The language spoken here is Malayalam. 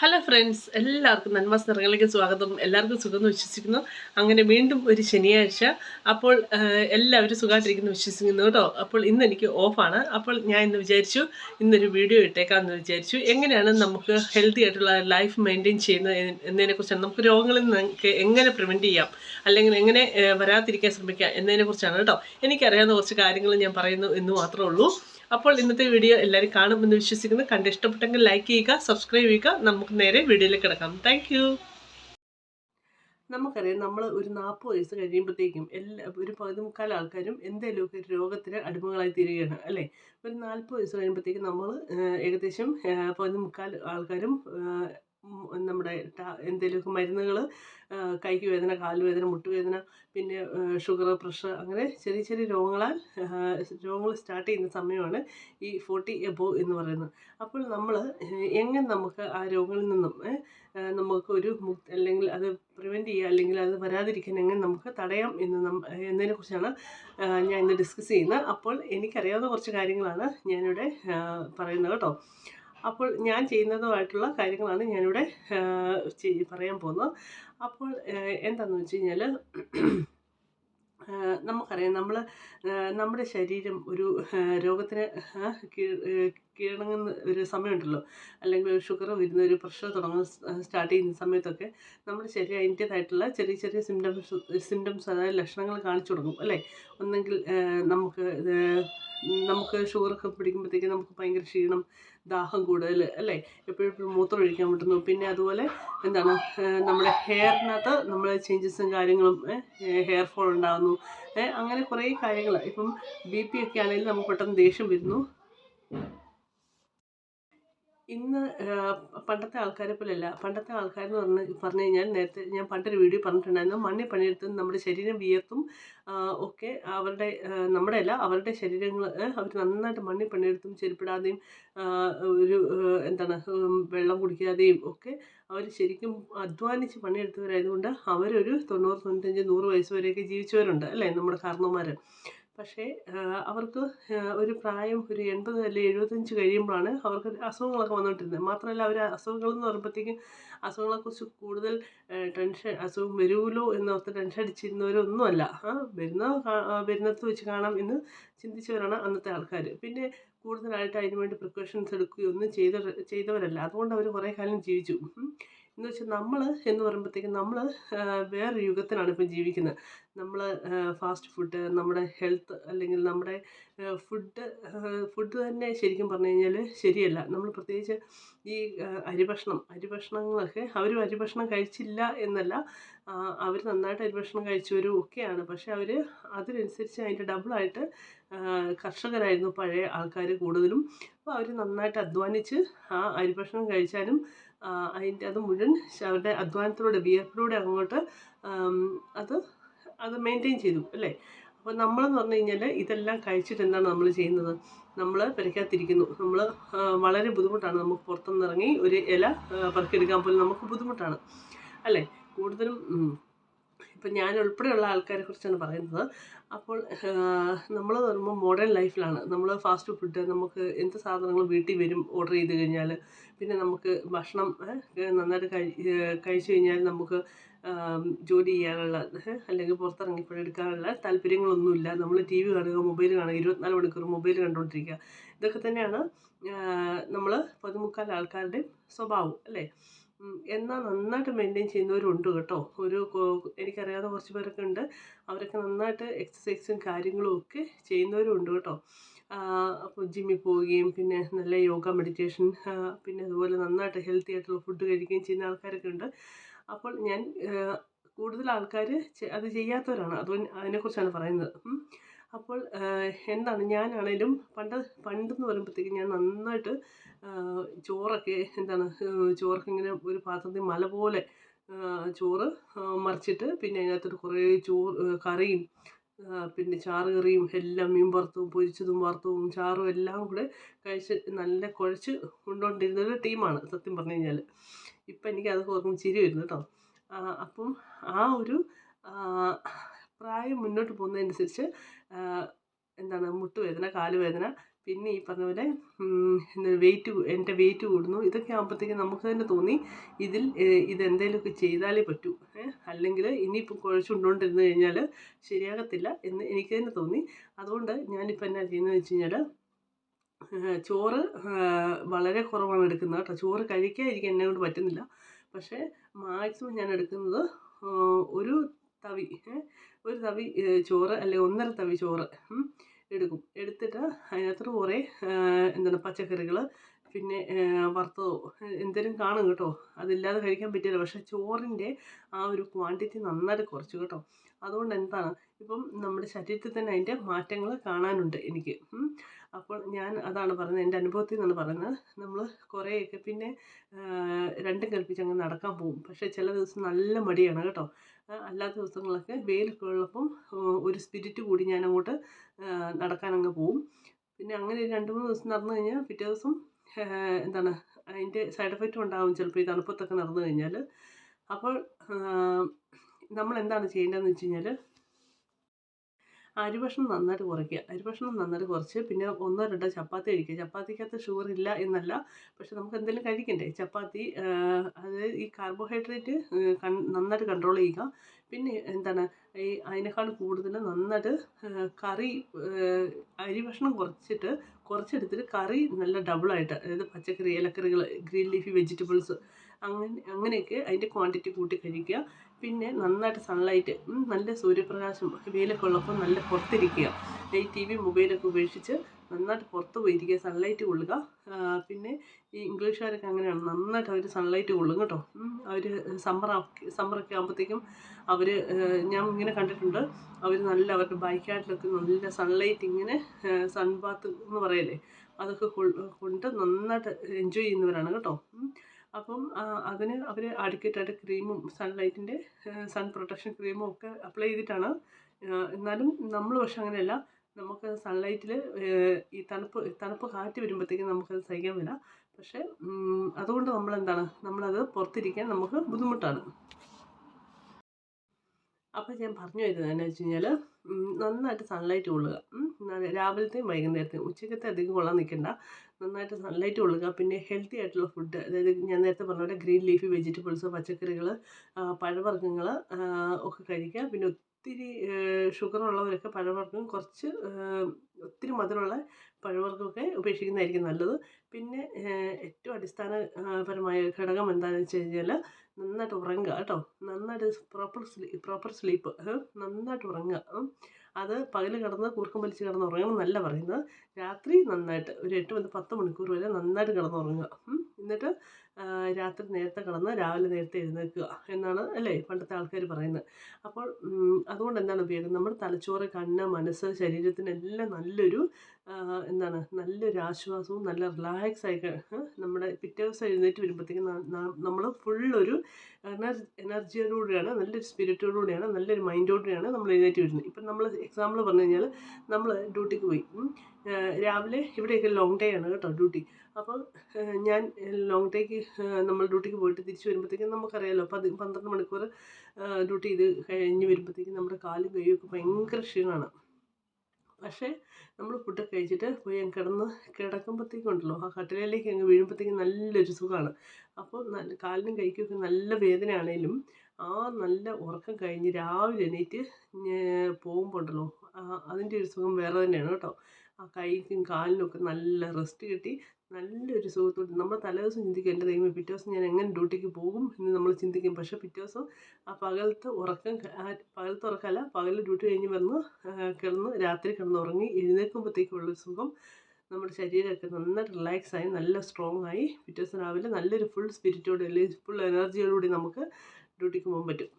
ഹലോ ഫ്രണ്ട്സ് എല്ലാവർക്കും നന്മാസ് നിറങ്ങളിലേക്ക് സ്വാഗതം. എല്ലാവർക്കും സുഖം എന്ന് വിശ്വസിക്കുന്നു. അങ്ങനെ വീണ്ടും ഒരു ശനിയാഴ്ച. അപ്പോൾ എല്ലാവരും സുഖമായിട്ടിരിക്കുന്നു വിശ്വസിക്കുന്നു കേട്ടോ. അപ്പോൾ ഇന്ന് എനിക്ക് ഓഫാണ് അപ്പോൾ ഞാൻ ഇന്ന് വിചാരിച്ചു ഇന്നൊരു വീഡിയോ ഇട്ടേക്കാമെന്ന് വിചാരിച്ചു. എങ്ങനെയാണ് നമുക്ക് ഹെൽത്തി ആയിട്ടുള്ള ലൈഫ് മെയിന്റെയിൻ ചെയ്യുന്നത് എന്ന് എന്നതിനെക്കുറിച്ചാണ്. നമുക്ക് രോഗങ്ങളിൽ നിന്ന് എങ്ങനെ പ്രിവെന്റ് ചെയ്യാം? അല്ലെങ്കിൽ എങ്ങനെ വരാതിരിക്കാൻ ശ്രമിക്കാം എന്നതിനെക്കുറിച്ചാണ് കേട്ടോ. എനിക്കറിയാവുന്ന കുറച്ച് കാര്യങ്ങൾ ഞാൻ പറയുന്നു എന്ന് മാത്രമേ ഉള്ളൂ. അപ്പോൾ ഇന്നത്തെ വീഡിയോ എല്ലാവരും കാണുമെന്ന് വിശ്വസിക്കുന്നു. കണ്ട് ഇഷ്ടപ്പെട്ടെങ്കിൽ ലൈക്ക് ചെയ്യുക സബ്സ്ക്രൈബ് ചെയ്യുക. നമുക്ക് നേരെ വീഡിയോയിലേക്ക് കിടക്കാം. താങ്ക് നമുക്കറിയാം നമ്മൾ ഒരു നാൽപ്പത് വയസ്സ് കഴിയുമ്പോഴത്തേക്കും എല്ലാ ഒരു പതിമുക്കാൽ ആൾക്കാരും എന്തെങ്കിലുമൊക്കെ ഒരു രോഗത്തിന് അടിമകളായി തീരുകയാണ് അല്ലേ? ഒരു നാൽപ്പത് വയസ്സ് കഴിയുമ്പോഴത്തേക്കും നമ്മൾ ഏകദേശം ആ, പതിമുക്കാൽ ആൾക്കാരും നമ്മുടെ എന്തെങ്കിലുമൊക്കെ മരുന്നുകൾ കൈക്ക് വേദന കാലുവേദന മുട്ടുവേദന പിന്നെ ഷുഗർ പ്രഷർ അങ്ങനെ ചെറിയ ചെറിയ രോഗങ്ങളാൽ രോഗങ്ങൾ സ്റ്റാർട്ട് ചെയ്യുന്ന സമയമാണ് ഈ ഫോർട്ടി എബോ എന്ന് പറയുന്നത്. അപ്പോൾ നമ്മൾ എങ്ങനെ നമുക്ക് ആ രോഗങ്ങളിൽ നിന്നും നമുക്ക് ഒരു മുക്തി അല്ലെങ്കിൽ അത് പ്രിവെന്റ് ചെയ്യുക അല്ലെങ്കിൽ അത് വരാതിരിക്കാൻ എങ്ങനെ നമുക്ക് തടയാം എന്ന് എന്നതിനെക്കുറിച്ചാണ് ഞാൻ ഇന്ന് ഡിസ്കസ് ചെയ്യുന്നത്. അപ്പോൾ എനിക്കറിയാവുന്ന കുറച്ച് കാര്യങ്ങളാണ് ഞാനിവിടെ പറയുന്നത് കേട്ടോ. അപ്പോൾ ഞാൻ ചെയ്യുന്നതുമായിട്ടുള്ള കാര്യങ്ങളാണ് ഞാനിവിടെ പറയാൻ പോകുന്നത്. അപ്പോൾ എന്താണെന്ന് വെച്ച് കഴിഞ്ഞാൽ നമുക്കറിയാം നമ്മൾ നമ്മുടെ ശരീരം ഒരു രോഗത്തിന് കീഴടങ്ങുന്ന ഒരു സമയമുണ്ടല്ലോ. അല്ലെങ്കിൽ ഒരു ഷുഗർ വരുന്ന ഒരു പ്രഷർ തുടങ്ങുന്ന സ്റ്റാർട്ട് ചെയ്യുന്ന സമയത്തൊക്കെ നമ്മുടെ ശരീരം അതിന്റേതായിട്ടുള്ള ചെറിയ ചെറിയ സിംറ്റംസ് സിംറ്റംസ് അതായത് ലക്ഷണങ്ങൾ കാണിച്ചു തുടങ്ങും അല്ലേ? ഒന്നെങ്കിൽ നമുക്ക് നമുക്ക് ഷുഗറൊക്കെ പിടിക്കുമ്പോഴത്തേക്ക് നമുക്ക് ഭയങ്കര ക്ഷീണം ദാഹം കൂടുതൽ അല്ലേ? എപ്പോഴും മൂത്രം ഒഴിക്കാൻ പറ്റുന്നു. പിന്നെ അതുപോലെ എന്താണ് നമ്മുടെ ഹെയറിനകത്ത് നമ്മൾ ചേഞ്ചസും കാര്യങ്ങളും ഹെയർ ഫോൾ ഉണ്ടാകുന്നു അങ്ങനെ കുറേ കാര്യങ്ങൾ ഇപ്പം ബി പി ഒക്കെ ആണെങ്കിൽ നമുക്ക് പെട്ടെന്ന് ദേഷ്യം വരുന്നു. ഇന്ന് പണ്ടത്തെ ആൾക്കാരെ പോലെയല്ല. പണ്ടത്തെ ആൾക്കാരെന്ന് പറഞ്ഞ് പറഞ്ഞു കഴിഞ്ഞാൽ നേരത്തെ ഞാൻ പണ്ടൊരു വീഡിയോ പറഞ്ഞിട്ടുണ്ടായിരുന്നു. മണ്ണിൽ പണിയെടുത്ത് നമ്മുടെ ശരീരം വിയർത്തും ഒക്കെ അവരുടെ നമ്മുടെ അല്ല അവരുടെ ശരീരങ്ങൾ അവർ നന്നായിട്ട് മണ്ണിൽ പണിയെടുത്തും ചെരുപ്പിടാതെയും ഒരു എന്താണ് വെള്ളം കുടിക്കാതെയും ഒക്കെ അവർ ശരിക്കും അധ്വാനിച്ച് പണിയെടുത്തവരായതുകൊണ്ട് അവരൊരു തൊണ്ണൂറ് തൊണ്ണൂറ്റഞ്ച് നൂറ് വയസ്സ് വരെയൊക്കെ ജീവിച്ചവരുണ്ട് അല്ലേ നമ്മുടെ കാരണവന്മാർ പക്ഷേ അവർക്ക് ഒരു പ്രായം ഒരു എൺപത് അല്ലെങ്കിൽ എഴുപത്തഞ്ച് കഴിയുമ്പോഴാണ് അവർക്ക് അസുഖങ്ങളൊക്കെ വന്നുകൊണ്ടിരുന്നത് മാത്രമല്ല അവർ അസുഖങ്ങൾ എന്ന് പറയുമ്പോഴത്തേക്കും അസുഖങ്ങളെക്കുറിച്ച് കൂടുതൽ ടെൻഷൻ അസുഖം വരുമല്ലോ എന്നോർത്ത് ടെൻഷൻ അടിച്ചിരുന്നവരൊന്നുമല്ല. വരുന്ന വരുന്നത് വെച്ച് കാണാം എന്ന് ചിന്തിച്ചവരാണ് അന്നത്തെ ആൾക്കാർ. പിന്നെ കൂടുതലായിട്ട് അതിനുവേണ്ടി പ്രിക്കോഷൻസ് എടുക്കുകയോ ഒന്നും ചെയ്ത ചെയ്തവരല്ല. അതുകൊണ്ട് അവർ കുറേ കാലം ജീവിച്ചു. എന്ന് വെച്ചാൽ നമ്മൾ എന്ന് പറയുമ്പോഴത്തേക്കും നമ്മൾ വേറൊരു യുഗത്തിലാണ് ഇപ്പം ജീവിക്കുന്നത്. നമ്മൾ ഫാസ്റ്റ് ഫുഡ് നമ്മുടെ ഹെൽത്ത് അല്ലെങ്കിൽ നമ്മുടെ ഫുഡ് ഫുഡ് തന്നെ ശരിക്കും പറഞ്ഞു കഴിഞ്ഞാൽ ശരിയല്ല. നമ്മൾ പ്രത്യേകിച്ച് ഈ അരിഭക്ഷണം അരിഭക്ഷണങ്ങളൊക്കെ അവരും അരിഭക്ഷണം കഴിച്ചില്ല എന്നല്ല അവർ നന്നായിട്ട് അരിഭക്ഷണം കഴിച്ചവരും ഒക്കെയാണ്. പക്ഷെ അവർ അതിനനുസരിച്ച് അതിന്റെ ഡബിളായിട്ട് കർഷകരായിരുന്നു പഴയ ആൾക്കാർ കൂടുതലും. അപ്പോൾ അവർ നന്നായിട്ട് അധ്വാനിച്ച് ആ അരിഭക്ഷണം കഴിച്ചാലും അതിന്റെ അത് മുഴുവൻ അവരുടെ അധ്വാനത്തിലൂടെ വിയർപ്പിലൂടെ അങ്ങോട്ട് അത് അത് മെയിന്റെയിൻ ചെയ്തു അല്ലേ? അപ്പോൾ നമ്മളെന്ന് പറഞ്ഞു കഴിഞ്ഞാൽ ഇതെല്ലാം കഴിച്ചിട്ട് എന്താണ് നമ്മൾ ചെയ്യുന്നത്? നമ്മൾ പെരക്കാത്തിരിക്കുന്നു നമ്മൾ വളരെ ബുദ്ധിമുട്ടാണ്. നമുക്ക് പുറത്തുനിന്ന് ഇറങ്ങി ഒരു ഇല ആ, പോലും നമുക്ക് ബുദ്ധിമുട്ടാണ്. അല്ലേ? കൂടുതലും ഇപ്പം ഞാൻ ഉൾപ്പെടെയുള്ള ആൾക്കാരെ കുറിച്ചാണ് പറയുന്നത്. അപ്പോൾ നമ്മൾ പറയുമ്പോൾ മോഡേൺ ലൈഫിലാണ് നമ്മൾ ഫാസ്റ്റ് ഫുഡ് നമുക്ക് എന്ത് സാധനങ്ങളും വീട്ടിൽ വരും ഓർഡർ ചെയ്ത് കഴിഞ്ഞാൽ പിന്നെ നമുക്ക് ഭക്ഷണം നന്നായിട്ട് കഴി കഴിച്ചു കഴിഞ്ഞാൽ നമുക്ക് ജോലി ചെയ്യാനുള്ള അല്ലെങ്കിൽ പുറത്തിറങ്ങി പണിയെടുക്കാനുള്ള താല്പര്യങ്ങളൊന്നുമില്ല. നമ്മൾ ടി വി കാണുക മൊബൈൽ കാണുക ഇരുപത്തിനാല് മണിക്കൂർ മൊബൈൽ കണ്ടുകൊണ്ടിരിക്കുക. ഇതൊക്കെ തന്നെയാണ് നമ്മൾ പതിമുക്കാൽ ആൾക്കാരുടെ സ്വഭാവം അല്ലേ? എന്നാൽ നന്നായിട്ട് മെയിന്റെയിൻ ചെയ്യുന്നവരുണ്ട് കേട്ടോ. ഒരു എനിക്ക് എനിക്കറിയാവുന്ന കുറച്ച് പേരൊക്കെ ഉണ്ട്. അവരൊക്കെ നന്നായിട്ട് എക്സസൈസും കാര്യങ്ങളും ഒക്കെ ചെയ്യുന്നവരും ഉണ്ട് കേട്ടോ അപ്പോൾ ജിമ്മിൽ പോവുകയും പിന്നെ നല്ല യോഗ മെഡിറ്റേഷൻ പിന്നെ അതുപോലെ നന്നായിട്ട് ഹെൽത്തി ആയിട്ടുള്ള ഫുഡ് കഴിക്കുകയും ചെയ്യുന്ന ആൾക്കാരൊക്കെ ഉണ്ട്. അപ്പോൾ ഞാൻ കൂടുതൽ ആൾക്കാർ അത് ചെയ്യാത്തവരാണ്. അതുകൊണ്ട് അതിനെക്കുറിച്ചാണ് പറയുന്നത്. അപ്പോൾ എന്താണ് ഞാനാണേലും പണ്ട് പണ്ടെന്ന് പറയുമ്പോഴത്തേക്ക് ഞാൻ നന്നായിട്ട് ചോറൊക്കെ എന്താണ് ചോറ് ചോറൊക്കെ ഇങ്ങനെ ഒരു പാത്രത്തിൽ മല പോലെ ചോറ് മറിച്ചിട്ട് പിന്നെ അതിനകത്തോട്ട് കുറേ ചോറ് കറിയും പിന്നെ ചാറ് കറിയും എല്ലാം മീൻ വറുത്തതും പൊരിച്ചതും വറുത്തതും ചാറും എല്ലാം കൂടെ കഴിച്ച് നല്ല കുഴച്ച് കൊണ്ടുകൊണ്ടിരുന്ന ഒരു ടീമാണ് സത്യം പറഞ്ഞു കഴിഞ്ഞാൽ ഇപ്പം എനിക്ക് അതൊക്കെ ഓർക്കുമ്പോൾ ചിരി വരുന്നു കേട്ടോ. അപ്പം ആ ഒരു പ്രായം മുന്നോട്ട് പോകുന്നതനുസരിച്ച് എന്താണ് മുട്ടുവേദന കാലുവേദന പിന്നെ ഈ പറഞ്ഞ പോലെ വെയിറ്റ് എന്റെ വെയിറ്റ് കൂടുന്നു. ഇതൊക്കെ ആകുമ്പോഴത്തേക്കും നമുക്ക് തന്നെ തോന്നി ഇതിൽ ഇതെന്തെങ്കിലുമൊക്കെ ചെയ്താലേ പറ്റൂ. അല്ലെങ്കിൽ ഇനിയിപ്പോൾ കുഴച്ചുകൊണ്ടുകൊണ്ടിരുന്ന് കഴിഞ്ഞാൽ ശരിയാകത്തില്ല എന്ന് എനിക്ക് തന്നെ തോന്നി. അതുകൊണ്ട് ഞാനിപ്പോൾ എന്നാ ചെയ്യുന്നത് വെച്ച് കഴിഞ്ഞാൽ ചോറ് വളരെ കുറവാണ് എടുക്കുന്നത് കേട്ടോ. ചോറ് കഴിക്കാതിരിക്കാൻ എന്നെ കൊണ്ട് പറ്റുന്നില്ല. പക്ഷേ മാക്സിമം ഞാൻ എടുക്കുന്നത് ഒരു തവി ഒരു തവി ചോറ് അല്ലെങ്കിൽ ഒന്നര തവി ചോറ് എടുക്കും. എടുത്തിട്ട് അതിനകത്ത് കുറേ എന്താണ് പച്ചക്കറികൾ പിന്നെ വറുത്തതോ എന്തെങ്കിലും കാണും കേട്ടോ. അതില്ലാതെ കഴിക്കാൻ പറ്റില്ല. പക്ഷേ ചോറിന്റെ ആ ഒരു ക്വാണ്ടിറ്റി നന്നായിട്ട് കുറച്ചു കേട്ടോ. അതുകൊണ്ട് എന്താണ് ഇപ്പം നമ്മുടെ ശരീരത്തിൽ തന്നെ അതിന്റെ മാറ്റങ്ങൾ കാണാനുണ്ട് എനിക്ക് അപ്പോൾ ഞാൻ അതാണ് പറയുന്നത് എന്റെ അനുഭവത്തിൽ നിന്നാണ് പറയുന്നത്. നമ്മൾ കുറേയൊക്കെ പിന്നെ രണ്ടും കൽപ്പിച്ച് അങ്ങ് നടക്കാൻ പോകും. പക്ഷേ ചില ദിവസം നല്ല മടിയാണ് കേട്ടോ. അല്ലാത്ത ദിവസങ്ങളൊക്കെ വെയിലൊക്കെ ഉള്ളപ്പം ഒരു സ്പിരിറ്റ് കൂടി ഞാൻ അങ്ങോട്ട് നടക്കാൻ അങ്ങ് പോവും. പിന്നെ അങ്ങനെ രണ്ട് മൂന്ന് ദിവസം നടന്നു കഴിഞ്ഞാൽ പിറ്റേ ദിവസം എന്താണ് അതിന്റെ സൈഡ് എഫക്റ്റും ഉണ്ടാകും ചിലപ്പോൾ ഈ തണുപ്പത്തൊക്കെ നടന്നു കഴിഞ്ഞാൽ അപ്പോൾ നമ്മൾ എന്താണ് ചെയ്യേണ്ടതെന്ന് വെച്ച് കഴിഞ്ഞാൽ അരിഭക്ഷണം നന്നായിട്ട് കുറയ്ക്കുക. അരിഭക്ഷണം നന്നായിട്ട് കുറച്ച് പിന്നെ ഒന്നോ രണ്ടോ ചപ്പാത്തി കഴിക്കുക. ചപ്പാത്തിക്കകത്ത് ഷുഗർ ഇല്ല എന്നല്ല പക്ഷെ നമുക്ക് എന്തെങ്കിലും കഴിക്കണ്ടേ? ചപ്പാത്തി അതായത് ഈ കാർബോഹൈഡ്രേറ്റ് നന്നായിട്ട് കൺട്രോൾ ചെയ്യുക. പിന്നെ എന്താണ് ഈ അതിനേക്കാൾ കൂടുതൽ നന്നായിട്ട് കറി അരി ഭക്ഷണം കുറച്ചിട്ട് കുറച്ചെടുത്തിട്ട് കറി നല്ല ഡബിളായിട്ട് അതായത് പച്ചക്കറി ഇലക്കറികൾ ഗ്രീൻ ലീഫി വെജിറ്റബിൾസ് അങ്ങനെ അങ്ങനെയൊക്കെ അതിന്റെ ക്വാണ്ടിറ്റി കൂട്ടി കഴിക്കുക. പിന്നെ നന്നായിട്ട് സൺലൈറ്റ് നല്ല സൂര്യപ്രകാശം വെയിലൊക്കെ ഉള്ളപ്പോൾ നല്ല പുറത്തിരിക്കുക. ഈ ടി വി മൊബൈലൊക്കെ ഉപേക്ഷിച്ച് നന്നായിട്ട് പുറത്ത് പോയിരിക്കുക സൺലൈറ്റ് കൊള്ളുക. പിന്നെ ഈ ഇംഗ്ലീഷുകാരൊക്കെ അങ്ങനെയാണ് നന്നായിട്ട് അവർ സൺലൈറ്റ് കൊള്ളും കേട്ടോ. അവർ സമ്മർ സമ്മറൊക്കെ ആകുമ്പോഴത്തേക്കും അവർ ഞാൻ ഇങ്ങനെ കണ്ടിട്ടുണ്ട് അവർ നല്ല അവരുടെ ബൈക്കാട്ടിലൊക്കെ നല്ല സൺലൈറ്റ് ഇങ്ങനെ സൺബാത്ത് എന്ന് പറയല്ലേ അതൊക്കെ കൊണ്ട് നന്നായിട്ട് എൻജോയ് ചെയ്യുന്നവരാണ് കേട്ടോ. അപ്പം അതിന് അവർ അഡിക്കേറ്റഡ് ക്രീമും സൺലൈറ്റിന്റെ സൺ പ്രൊട്ടക്ഷൻ ക്രീമും ഒക്കെ അപ്ലൈ ചെയ്തിട്ടാണ്. എന്നാലും നമ്മൾ പക്ഷെ അങ്ങനെയല്ല. നമുക്ക് സൺലൈറ്റിൽ ഈ തണുപ്പ് തണുപ്പ് കാറ്റ് വരുമ്പോഴത്തേക്കും നമുക്കത് സഹിക്കാൻ വരില്ല പക്ഷേ അതുകൊണ്ട് നമ്മൾ നമ്മളെന്താണ്? നമ്മളത് പുറത്തിരിക്കാൻ നമുക്ക് ബുദ്ധിമുട്ടാണ്. അപ്പോൾ ഞാൻ പറഞ്ഞു വരുന്നത് എന്നാ വെച്ച് കഴിഞ്ഞാൽ നന്നായിട്ട് സൺലൈറ്റ് കൊള്ളുക. രാവിലത്തെയും വൈകുന്നേരത്തെയും ഉച്ചക്കത്തെ അധികം കൊള്ളാൻ നിൽക്കണ്ട നന്നായിട്ട് സൺലൈറ്റ് കൊള്ളുക പിന്നെ ഹെൽത്തി ആയിട്ടുള്ള ഫുഡ് അതായത് ഞാൻ നേരത്തെ പറഞ്ഞ പോലെ ഗ്രീൻ ലീഫി വെജിറ്റബിൾസ് പച്ചക്കറികൾ പഴവർഗങ്ങൾ ഒക്കെ കഴിക്കുക. പിന്നെ ഒത്തിരി ഷുഗർ ഉള്ളവരൊക്കെ പഴവർഗം കുറച്ച് ഒത്തിരി മധുരമുള്ള പഴവർഗമൊക്കെ ഉപേക്ഷിക്കുന്നതായിരിക്കും നല്ലത്. പിന്നെ ഏറ്റവും അടിസ്ഥാനപരമായ ഘടകം എന്താണെന്ന് വെച്ച് കഴിഞ്ഞാൽ നന്നായിട്ട് ഉറങ്ങുക കേട്ടോ. നന്നായിട്ട് പ്രോപ്പർ സ്ലീ പ്രോപ്പർ സ്ലീപ്പ് നന്നായിട്ട് ഉറങ്ങുക. അത് പകൽ കിടന്ന് കൂർക്കം വലിച്ച് കിടന്ന് ഉറങ്ങണം എന്നല്ല പറയുന്നത് രാത്രി നന്നായിട്ട് ഒരു എട്ട് മുതൽ പത്ത് മണിക്കൂർ വരെ നന്നായിട്ട് കിടന്നുറങ്ങുക എന്നിട്ട് രാത്രി നേരത്തെ കിടന്ന് രാവിലെ നേരത്തെ എഴുന്നേൽക്കുക എന്നാണ് അല്ലേ പണ്ടത്തെ ആൾക്കാർ പറയുന്നത്. അപ്പോൾ അതുകൊണ്ട് എന്താണ് ഉപയോഗം? നമ്മുടെ തലച്ചോറ് കണ്ണ് മനസ്സ് ശരീരത്തിനെല്ലാം നല്ലൊരു എന്താണ് നല്ലൊരു ആശ്വാസവും നല്ല റിലാക്സ് ആയിട്ട് നമ്മുടെ പിറ്റേ ദിവസം എഴുന്നേറ്റ് വരുമ്പോഴത്തേക്കും നമ്മൾ ഫുള്ളൊരു എനർജി എനർജിയോടുകൂടിയാണ് നല്ലൊരു സ്പിരിറ്റോടുകൂടിയാണ് നല്ലൊരു മൈൻഡോടുകൂടിയാണ് നമ്മൾ എഴുന്നേറ്റ് വരുന്നത്. ഇപ്പം നമ്മൾ എക്സാമ്പിൾ പറഞ്ഞു കഴിഞ്ഞാൽ നമ്മൾ ഡ്യൂട്ടിക്ക് പോയി. രാവിലെ ഇവിടെയൊക്കെ ലോങ് ഡേ ആണ് കേട്ടോ ഡ്യൂട്ടി അപ്പോൾ ഞാൻ ലോങ് ഡേക്ക് നമ്മൾ ഡ്യൂട്ടിക്ക് പോയിട്ട് തിരിച്ച് വരുമ്പോഴത്തേക്കും നമുക്കറിയാമല്ലോ പതി പന്ത്രണ്ട് മണിക്കൂർ ഡ്യൂട്ടി ചെയ്ത് കഴിഞ്ഞ് വരുമ്പോഴത്തേക്കും നമ്മുടെ കാലും കൈയും ഒക്കെ ഭയങ്കര ക്ഷീണമാണ് പക്ഷേ നമ്മൾ ഫുഡൊക്കെ കഴിച്ചിട്ട് പോയി അങ്ങ് കിടന്ന് കിടക്കുമ്പോഴത്തേക്കും ഉണ്ടല്ലോ ആ കട്ടിലിലേക്ക് അങ്ങ് വീഴുമ്പോഴത്തേക്കും നല്ലൊരു സുഖമാണ് അപ്പോൾ നല്ല കാലിനും കൈക്കൊക്കെ നല്ല വേദനയാണേലും ആ നല്ല ഉറക്കം കഴിഞ്ഞ് രാവിലെ എണീറ്റ് പോകുമ്പോൾ ഉണ്ടല്ലോ അതിന്റെ ഒരു സുഖം വേറെ തന്നെയാണ് കേട്ടോ. ആ കൈക്കും കാലിനും ഒക്കെ നല്ല റെസ്റ്റ് കിട്ടി നല്ലൊരു സുഖത്തോടെ നമ്മൾ തലേദിവസം ചിന്തിക്കും എന്റെ ദൈവമേ പിറ്റേ ദിവസം ഞാൻ എങ്ങനെ ഡ്യൂട്ടിക്ക് പോകും? എന്ന് നമ്മൾ ചിന്തിക്കും. പക്ഷേ പിറ്റേ ദിവസം ആ പകലത്തെ ഉറക്കം പകലത്തെ ഉറക്കമല്ല പകൽ ഡ്യൂട്ടി കഴിഞ്ഞ് വന്ന് കിടന്ന് രാത്രി കിടന്ന് ഉറങ്ങി എഴുന്നേൽക്കുമ്പോഴത്തേക്കുള്ളൊരു സുഖം നമ്മുടെ ശരീരമൊക്കെ നന്നായിട്ട് റിലാക്സ് ആയി നല്ല സ്ട്രോങ് ആയി പിറ്റേ ദിവസം രാവിലെ നല്ലൊരു ഫുൾ സ്പിരിറ്റോടെ അല്ലെങ്കിൽ ഫുൾ എനർജിയോടുകൂടി നമുക്ക് ഡ്യൂട്ടിക്ക് പോകാൻ പറ്റും.